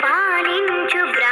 పాలించు బ్రా